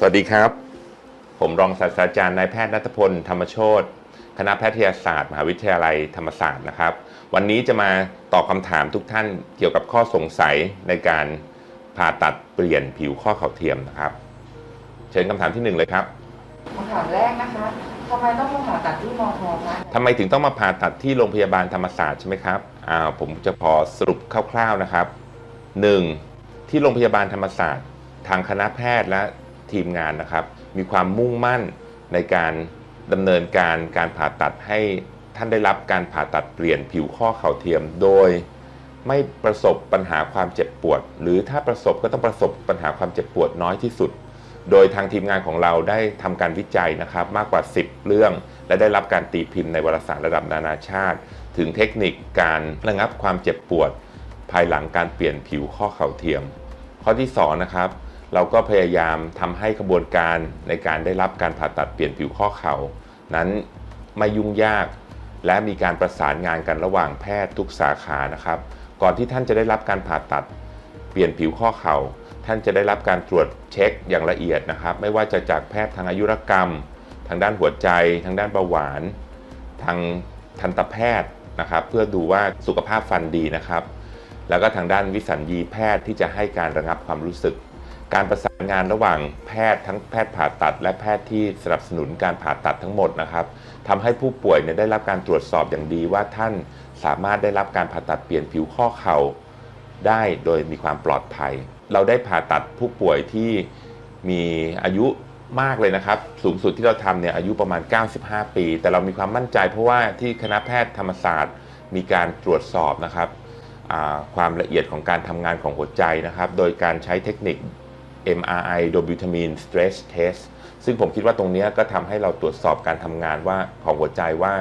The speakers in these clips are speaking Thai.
สวัสดีครับ ผมรองศาสตราจารย์นายแพทย์นัทพล ธรรมโชตคณะแพทยศาสตร์มหาวิทยาลัยธรรมศาสตร์นะครับ วันนี้จะมาตอบคำถามทุกท่านเกี่ยวกับข้อสงสัยในการผ่าตัดเปลี่ยนผิวข้อเข่าเทียมนะครับ เชิญคำถามที่หนึ่งเลยครับคำถามแรกนะคะทำไมต้องมาผ่าตัดที่มอทอคะทำไมถึงต้องมาผ่าตัดที่โรงพยาบาลธรรมศาสตร์ใช่ไหมครับอ่าผมจะพอสรุปคร่าวๆนะครับ 1. ที่โรงพยาบาลธรรมศาสตร์ ทางคณะแพทย์และ ทีมงานนะครับ มีความมุ่งมั่นในการดำเนินการการผ่าตัดให้ท่านได้รับการผ่าตัดเปลี่ยนผิวข้อเข่าเทียม โดยไม่ประสบปัญหาความเจ็บปวด หรือถ้าประสบก็ต้องประสบปัญหาความเจ็บปวดน้อยที่สุด โดยทางทีมงานของเราได้ทำการวิจัยนะครับ มากกว่า 10 เรื่อง และได้รับการตีพิมพ์ในวารสารระดับนานาชาติ ถึงเทคนิคการระงับความเจ็บปวด ภายหลังการเปลี่ยนผิวข้อเข่าเทียม ข้อที่2นะครับ เราก็พยายามทำให้กระบวนการในการได้รับการผ่าตัดเปลี่ยนผิวข้อเข่า นั้นไม่ยุ่งยาก และมีการประสานงานกันระหว่างแพทย์ทุกสาขานะครับ ก่อนที่ท่านจะได้รับการผ่าตัดเปลี่ยนผิวข้อเข่า ท่านจะได้รับการตรวจเช็คอย่างละเอียดนะครับ ไม่ว่าจะจากแพทย์ทางอายุรกรรม ทางด้านหัวใจ ทางด้านเบาหวาน ทางทันตแพทย์นะครับ เพื่อดูว่าสุขภาพฟันดีนะครับ แล้วก็ทางด้านวิสัญญีแพทย์ที่จะให้การระงับความรู้สึก การประสานงานระหว่างแพทย์ทั้งแพทย์ผ่าตัด และแพทย์ที่สนับสนุนการผ่าตัดทั้งหมดนะครับทำให้ผู้ป่วยเนี่ยได้รับการตรวจสอบอย่างดีว่าท่านสามารถได้รับการผ่าตัดเปลี่ยนผิวข้อเข่าได้โดยมีความปลอดภัย เราได้ผ่าตัดผู้ป่วยที่มีอายุมากเลยนะครับ สูงสุดที่เราทำเนี่ยอายุประมาณ 95 ปี แต่เรามีความมั่นใจเพราะว่าที่คณะแพทย์ธรรมศาสตร์ มีการตรวจสอบนะครับความละเอียดของการทำงานของหัวใจนะครับ โดยการใช้เทคนิค MRI Dobutamine Stress Test ซึ่งผมคิดว่าตรงนี้ก็ทำให้เราตรวจสอบการทำงานว่าของหัวใจว่า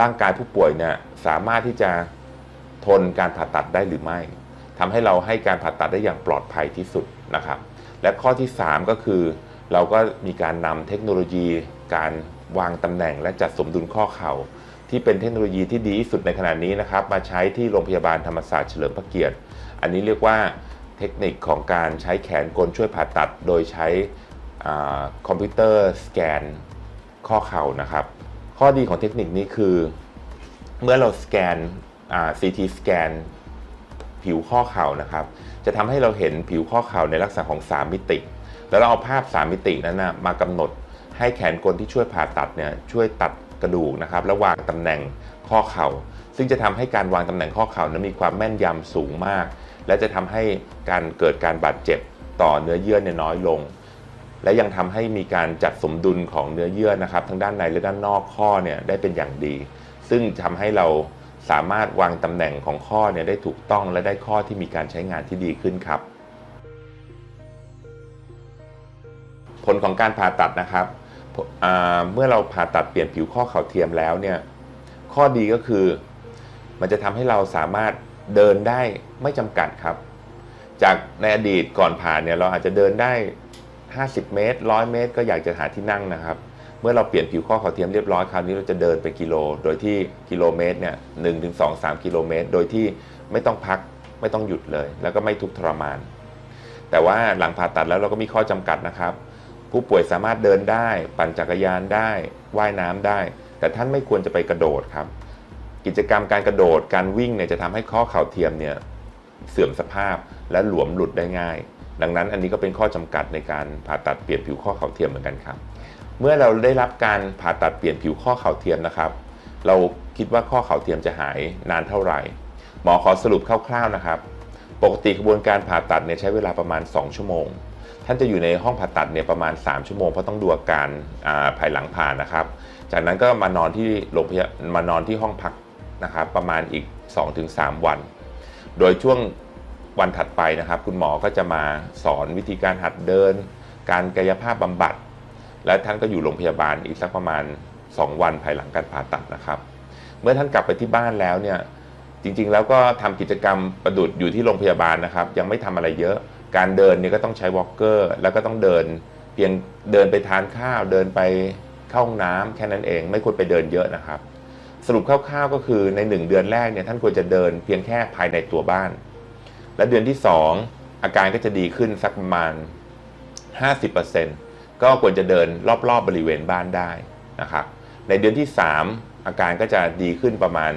ร่างกายผู้ป่วยเนี่ยสามารถที่จะทนการผ่าตัดได้หรือไม่ทำให้เราให้การผ่าตัดได้อย่างปลอดภัยที่สุดนะครับ และข้อที่ 3 ก็คือ เราก็มีการนำเทคโนโลยี การวางตำแหน่ง และจัดสมดุลข้อเข่า ที่เป็นเทคโนโลยีที่ดีที่สุดในขณะนี้นะครับ มาใช้ที่โรงพยาบาลธรรมศาสตร์เฉลิมพระเกียรติ อันนี้เรียกว่า เทคนิคของการใช้แขนกลช่วยผ่าตัด โดยใช้คอมพิวเตอร์สแกนข้อเข่านะครับ ข้อดีของเทคนิคนี้คือ เมื่อเราสแกนอ่า CT สแกนผิวข้อเข่านะครับ จะทำให้เราเห็นผิวข้อเข่าในลักษณะของ 3 มิติ แล้วเราเอาภาพ 3 มิตินั้นนะมากำหนดให้แขนกลที่ช่วยผ่าตัดเนี่ยช่วยตัดกระดูกนะครับและวางตำแหน่งข้อเข่า ซึ่งจะทำให้การวางตำแหน่งข้อเข่านั้นมีความแม่นยำสูงมาก และจะทำให้การเกิดการบาดเจ็บต่อเนื้อเยื่อเนี่ยน้อยลง และยังทำให้มีการจัดสมดุลของเนื้อเยื่อนะครับ ทั้งด้านในและด้านนอกข้อเนี่ยได้เป็นอย่างดี ซึ่งทำให้เราสามารถวางตำแหน่งของข้อเนี่ยได้ถูกต้องและได้ข้อที่มีการใช้งานที่ดีขึ้นครับ ผลของการผ่าตัดนะครับเมื่อเราผ่าตัดเปลี่ยนผิวข้อเข่าเทียมแล้วเนี่ยข้อดีก็คือ มันจะทำให้เราสามารถ เดินได้ไม่จำกัดครับ จากในอดีตก่อนผ่าเนี่ยเราอาจจะเดินได้ 50 เมตร 100 เมตร ก็อยากจะหาที่นั่งนะครับ เมื่อเราเปลี่ยนผิวข้อเข่าเทียมเรียบร้อยคราวนี้เราจะเดินเป็นกิโล โดยที่กิโลเมตรเนี่ยหนึ่งถึงสองสามกิโลเมตร โดยที่ไม่ต้องพักไม่ต้องหยุดเลย แล้วก็ไม่ทุกข์ทรมาน แต่ว่าหลังผ่าตัดแล้วเราก็มีข้อจำกัดนะครับ ผู้ป่วยสามารถเดินได้ ปั่นจักรยานได้ว่ายน้ำได้ แต่ท่านไม่ควรจะไปกระโดดครับ กิจกรรมการกระโดดการวิ่งเนี่ยจะทำให้ข้อเข่าเทียมเนี่ยเสื่อมสภาพและหลวมหลุดได้ง่าย ดังนั้นอันนี้ก็เป็นข้อจำกัดในการผ่าตัดเปลี่ยนผิวข้อเข่าเทียมเหมือนกันครับ เมื่อเราได้รับการผ่าตัดเปลี่ยนผิวข้อเข่าเทียมนะครับ เราคิดว่าข้อเข่าเทียมจะหายนานเท่าไหร่ หมอขอสรุปคร่าวๆนะครับ ปกติกระบวนการผ่าตัดเนี่ยใช้เวลาประมาณ 2 ชั่วโมง ท่านจะอยู่ในห้องผ่าตัดเนี่ยประมาณ 3 ชั่วโมงเพราะต้องดูอาการาภายหลังผ่านะครับ จากนั้นก็มานอนที่โรงพยาบาลมานอนที่ห้องพัก นะครับประมาณอีก 2-3 วัน โดยช่วงวันถัดไปนะครับ คุณหมอก็จะมาสอนวิธีการหัดเดิน การกายภาพบำบัด และท่านก็อยู่โรงพยาบาลอีกสักประมาณ 2 วันภายหลังการผ่าตัดนะครับ เมื่อท่านกลับไปที่บ้านแล้วเนี่ยจริงๆ แล้วก็ทำกิจกรรมประดุดอยู่ที่โรงพยาบาลนะครับ ยังไม่ทำอะไรเยอะ การเดินเนี่ยก็ต้องใช้วอล์กเกอร์แล้วก็ต้องเดิน เพียงเดินไปทานข้าวเดินไปเข้าห้องน้ำแค่นั้นเอง ไม่ควรไปเดินเยอะนะครับ สรุปคร่าวๆก็คือใน 1 เดือนแรกเนี่ยท่านควรจะเดินเพียงแค่ภายในตัวบ้าน และเดือนที่ 2 อาการก็จะดีขึ้นสักประมาณ 50%ก็ควรจะเดินรอบๆบบริเวณบ้านได้นะครับในเดือนที่ 3 อาการก็จะดีขึ้นประมาณ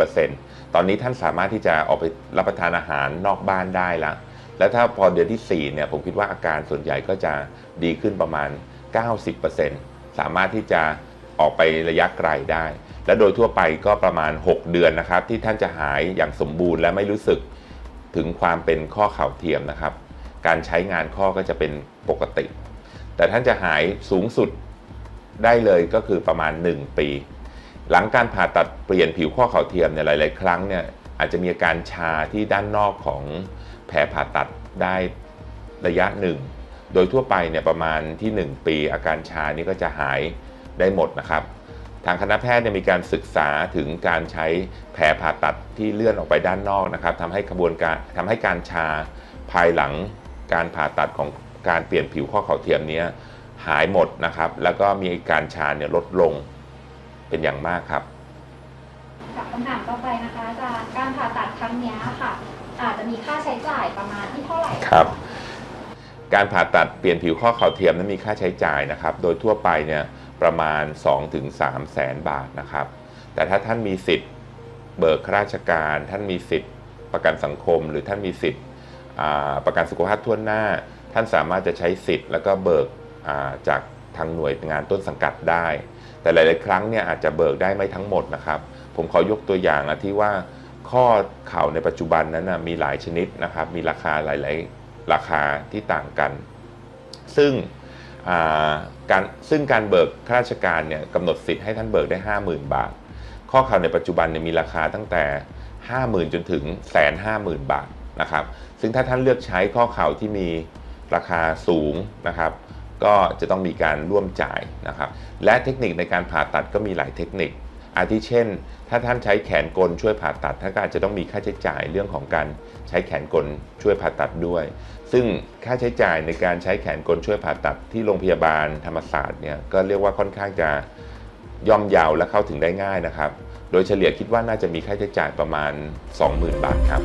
80%ตอนนี้ท่านสามารถที่จะออกไปรับประทานอาหารนอกบ้านได้แล้วแล้วถ้าพอเดือนที่4เนี่ยผมคิดว่าอาการส่วนใหญ่ก็จะดีขึ้นประมาณ 90%สามารถที่จะออกไประยะไกลได้ และโดยทั่วไปก็ประมาณ 6 เดือนนะครับ ที่ท่านจะหายอย่างสมบูรณ์และไม่รู้สึกถึงความเป็นข้อเข่าเทียมนะครับ การใช้งานข้อก็จะเป็นปกติ แต่ท่านจะหายสูงสุดได้เลยก็คือประมาณ 1 ปี หลังการผ่าตัดเปลี่ยนผิวข้อเข่าเทียมเนี่ยหลาย ๆ ครั้งเนี่ยอาจจะมีอาการชาที่ด้านนอกของแผลผ่าตัดได้ระยะหนึ่ง โดยทั่วไปเนี่ยประมาณที่ 1 ปี อาการชานี้ก็จะหายได้หมดนะครับ ทางคณะแพทย์เนี่ยมีการศึกษาถึงการใช้แผลผ่าตัดที่เลื่อนออกไปด้านนอกนะครับทำให้กระบวนการทำให้การชาภายหลังการผ่าตัดของการเปลี่ยนผิวข้อเข่าเทียมเนี้ยหายหมดนะครับ แล้วก็มีการชาเนี่ยลดลงเป็นอย่างมากครับกับคำถามต่อไปนะคะอาจารย์การผ่าตัดครั้งเนี้ยค่ะ อาจจะมีค่าใช้จ่ายประมาณที่เท่าไหร่ครับ การผ่าตัดเปลี่ยนผิวข้อเข่าเทียมนั้นมีค่าใช้จ่ายนะครับ โดยทั่วไปเนี่ย ประมาณ 2-3แสนบาทนะครับ แต่ถ้าท่านมีสิทธิ์เบิกข้าราชการ ท่านมีสิทธิ์ประกันสังคม หรือท่านมีสิทธิ์ประกันสุขภาพทั่วหน้า ท่านสามารถจะใช้สิทธิ์ แล้วก็เบิกจากทางหน่วยงานต้นสังกัดได้ แต่หลาย ๆ ครั้งเนี่ยอาจจะเบิกได้ไม่ทั้งหมดนะครับ ผมขอยกตัวอย่างอะที่ว่าข้อเข่าในปัจจุบันนั้นนะมีหลายชนิดนะครับ มีราคาหลาย ๆ ราคาที่ต่างกัน ซึ่ง การซึ่งการเบิกข้าราชการเนี่ยกำหนดสิทธิ์ให้ท่านเบิกได้ 50,000 บาท ข้อเข่าในปัจจุบันเนี่ยมีราคาตั้งแต่ 50,000 จนถึงแสนห้าหมื่นบาทนะครับซึ่งถ้าท่านเลือกใช้ข้อเข่าที่มีราคาสูงนะครับก็จะต้องมีการร่วมจ่ายนะครับและเทคนิคในการผ่าตัดก็มีหลายเทคนิค อาทิเช่น ถ้าท่านใช้แขนกลช่วยผ่าตัดท่านก็อาจจะต้องมีค่าใช้จ่ายเรื่องของการใช้แขนกลช่วยผ่าตัดด้วย ซึ่งค่าใช้จ่ายในการใช้แขนกลช่วยผ่าตัดที่โรงพยาบาลธรรมศาสตร์เนี่ยก็เรียกว่าค่อนข้างจะย่อมเยาวและเข้าถึงได้ง่ายนะครับ โดยเฉลี่ยคิดว่าน่าจะมีค่าใช้จ่ายประมาณ 20,000 บาทครับ